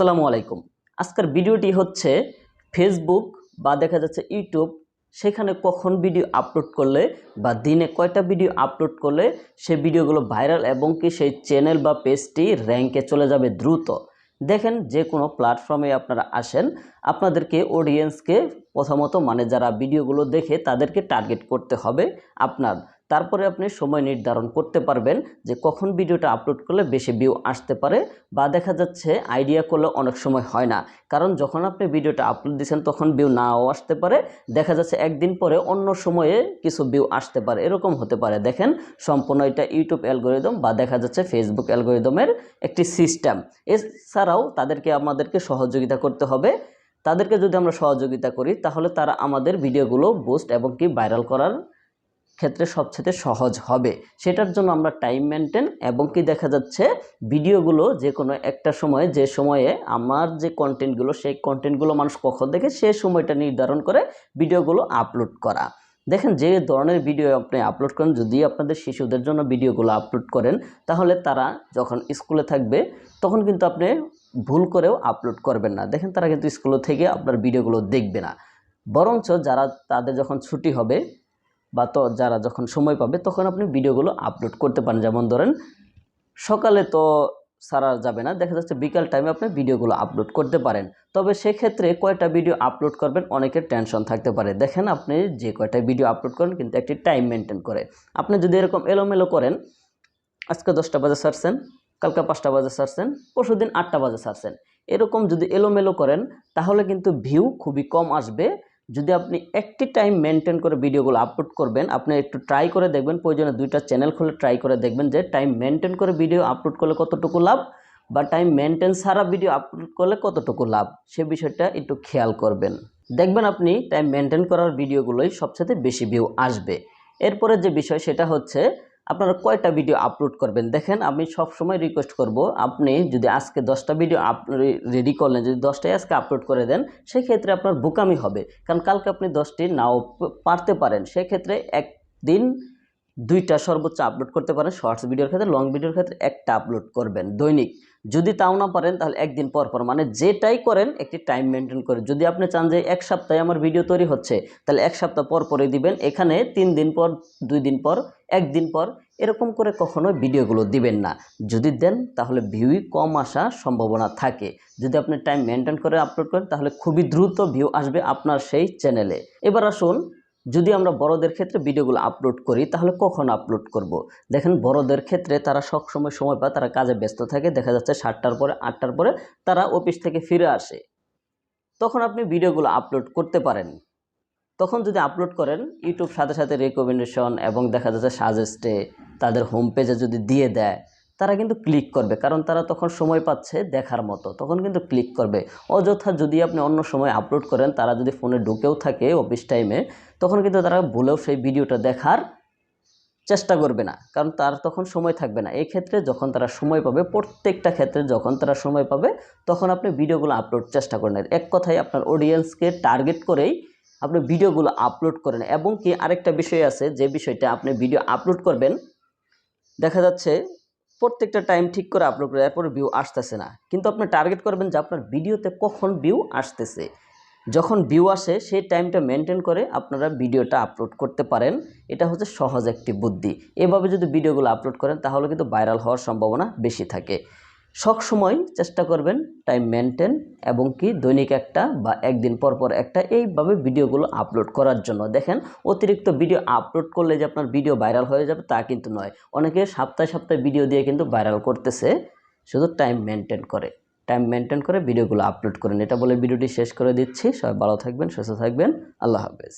আসসালামু আলাইকুম। আজকের ভিডিওটি হচ্ছে ফেসবুক বা দেখা যাচ্ছে ইউটিউব সেখানে কখন ভিডিও আপলোড করলে বা দিনে কয়টা ভিডিও আপলোড করলে সেই ভিডিওগুলো ভাইরাল এবং কি সেই চ্যানেল বা পেজটি র্যাঙ্কে চলে যাবে দ্রুত। দেখেন যে কোনো প্ল্যাটফর্মে আপনারা আসেন, আপনাদেরকে অডিয়েন্সকে প্রথমত মানে যারা ভিডিওগুলো দেখে তাদেরকে টার্গেট করতে হবে আপনার। তারপরে আপনি সময় নির্ধারণ করতে পারবেন যে কখন ভিডিওটা আপলোড করলে বেশি ভিউ আসতে পারে বা দেখা যাচ্ছে আইডিয়া করলে অনেক সময় হয় না। কারণ যখন আপনি ভিডিওটা আপলোড দিচ্ছেন তখন ভিউ নাও আসতে পারে, দেখা যাচ্ছে একদিন পরে অন্য সময়ে কিছু ভিউ আসতে পারে। এরকম হতে পারে। দেখেন সম্পূর্ণ এটা ইউটিউব অ্যালগোরিদম বা দেখা যাচ্ছে ফেসবুক অ্যালগোরিদমের একটি সিস্টেম এছাড়াও তাদেরকে আমাদেরকে সহযোগিতা করতে হবে। তাদেরকে যদি আমরা সহযোগিতা করি তাহলে তারা আমাদের ভিডিওগুলো বুস্ট এবং কি ভাইরাল করার ক্ষেত্রে সবচেয়ে সহজ হবে। সেটার জন্য আমরা টাইম মেনটেন এবং কি দেখা যাচ্ছে ভিডিওগুলো যে কোনো একটা সময়ে, যে সময়ে আমার যে কন্টেন্টগুলো সেই কন্টেন্টগুলো মানুষ কখন দেখে সে সময়টা নির্ধারণ করে ভিডিওগুলো আপলোড করা। দেখেন, যে ধরনের ভিডিও আপনি আপলোড করেন, যদি আপনাদের শিশুদের জন্য ভিডিওগুলো আপলোড করেন, তাহলে তারা যখন স্কুলে থাকবে, তখন কিন্তু আপনি ভুল করেও আপলোড করবেন না। দেখেন, তারা কিন্তু স্কুলে থেকে আপনার ভিডিওগুলো দেখবে না। বরঞ্চ যারা তাদের যখন ছুটি হবে বা তো যারা যখন সময় পাবে তখন আপনি ভিডিওগুলো আপলোড করতে পারেন। যেমন ধরেন, সকালে তো সারা যাবে না, দেখা যাচ্ছে বিকাল টাইমে আপনি ভিডিওগুলো আপলোড করতে পারেন। তবে সেক্ষেত্রে কয়টা ভিডিও আপলোড করবেন অনেকের টেনশন থাকতে পারে। দেখেন আপনি যে কয়টা ভিডিও আপলোড করেন কিন্তু একটি টাইম মেনটেন করে। আপনি যদি এরকম এলোমেলো করেন, আজকে দশটা বাজে সারছেন, কালকে পাঁচটা বাজে সারছেন, পরশু দিন আটটা বাজে সারছেন। এরকম যদি এলোমেলো করেন, তাহলে কিন্তু ভিউ খুবই কম আসবে। যদি আপনি একটি টাইম মেনটেন করে ভিডিওগুলো আপলোড করবেন, আপনি একটু ট্রাই করে দেখবেন, প্রয়োজনে দুইটা চ্যানেল খুলে ট্রাই করে দেখবেন যে টাইম মেনটেন করে ভিডিও আপলোড করলে কতটুকু লাভ বা টাইম মেনটেন ছাড়া ভিডিও আপলোড করলে কতটুকু লাভ, সে বিষয়টা একটু খেয়াল করবেন। দেখবেন আপনি টাইম মেনটেন করার ভিডিওগুলোই সবচেয়ে বেশি ভিউ আসবে। এরপরে যে বিষয় সেটা হচ্ছে আপনারা কয়টা ভিডিও আপলোড করবেন? দেখেন, আমি সব সময় রিকোয়েস্ট করব, আপনি যদি আজকে দশটা ভিডিও আপ রেডি করলেন, যদি দশটাই আজকে আপলোড করে দেন, সেক্ষেত্রে আপনার বোকামি হবে। কারণ কালকে আপনি দশটি নাও পারতে পারেন। সেক্ষেত্রে একদিন দুইটা সর্বোচ্চ আপলোড করতে পারেন। শর্টস ভিডিওর ক্ষেত্রে লং ভিডিওর ক্ষেত্রে একটা আপলোড করবেন, দৈনিক। যদি তাও না পারেন, তাহলে একদিন পর পর মানে যেটাই করেন, একটি টাইম মেনটেন করে। যদি আপনি চান যে এক সপ্তাহে আমার ভিডিও তৈরি হচ্ছে, তাহলে এক সপ্তাহ পর পরে দিবেন। এখানে তিন দিন পর, দুই দিন পর, একদিন পর, এরকম করে কখনো ভিডিওগুলো দিবেন না। যদি দেন, তাহলে ভিউই কম আসার সম্ভাবনা থাকে। যদি আপনি টাইম মেনটেন করে আপলোড করেন, তাহলে খুবই দ্রুত ভিউ আসবে আপনার সেই চ্যানেলে এবার আসুন যদি আমরা বড়দের ক্ষেত্রে ভিডিওগুলো আপলোড করি, তাহলে কখন আপলোড করব। দেখেন, বড়দের ক্ষেত্রে তারা সব সময় সময় পায়, তারা কাজে ব্যস্ত থাকে, দেখা যাচ্ছে সাতটার পরে, আটটার পরে তারা অফিস থেকে ফিরে আসে তখন আপনি ভিডিওগুলো আপলোড করতে পারেন তখন যদি আপলোড করেন, ইউটিউব সাথে সাথে রেকমেন্ডেশন এবং দেখা যাচ্ছে সাজেস্টে তাদের হোম পেজে যদি দিয়ে দেয় তারা কিন্তু ক্লিক করবে। কারণ তারা তখন সময় পাচ্ছে দেখার মতো। তখন কিন্তু ক্লিক করবে। অযথা যদি আপনি অন্য সময় আপলোড করেন, তারা যদি ফোনে ঢুকেও থাকে অফিস টাইমে তখন কিন্তু তারা ভুলেও সেই ভিডিওটা দেখার চেষ্টা করবে না। কারণ তার তখন সময় থাকবে না। এই ক্ষেত্রে যখন তারা সময় পাবে, প্রত্যেকটা ক্ষেত্রে যখন তারা সময় পাবে, তখন আপনি ভিডিওগুলো আপলোড চেষ্টা করেন। এক কথায় আপনার অডিয়েন্সকে টার্গেট করেই আপনি ভিডিওগুলো আপলোড করেন। এবং কি আরেকটা বিষয় আছে, যে বিষয়টা আপনি ভিডিও আপলোড করবেন, দেখা যাচ্ছে প্রত্যেকটা টাইম ঠিক করে আপলোড করে, এরপরে ভিউ আসতেছে না। কিন্তু আপনি টার্গেট করবেন যে আপনার ভিডিওতে কখন ভিউ আসতেছে। যখন ভিউ আসে, সেই টাইমটা মেনটেন করে আপনারা ভিডিওটা আপলোড করতে পারেন। এটা হচ্ছে সহজ একটি বুদ্ধি। এভাবে যদি ভিডিওগুলো আপলোড করেন, তাহলে কিন্তু ভাইরাল হওয়ার সম্ভাবনা বেশি থাকে। সব সময় চেষ্টা করবেন টাইম মেনটেন এবং কি দৈনিক একটা বা একদিন পর পর একটা এইভাবে ভিডিওগুলো আপলোড করার জন্য। দেখেন, অতিরিক্ত ভিডিও আপলোড করলে যে আপনার ভিডিও ভাইরাল হয়ে যাবে তা কিন্তু নয়। অনেকে সপ্তাহে সপ্তাহে ভিডিও দিয়ে কিন্তু ভাইরাল করতেছে, শুধু টাইম মেনটেন করে। টাইম মেনটেন করে ভিডিওগুলো আপলোড করেন। এটা বলে ভিডিওটি শেষ করে দিচ্ছি। সবাই ভালো থাকবেন, সুস্থ থাকবেন। আল্লাহ হাফেজ।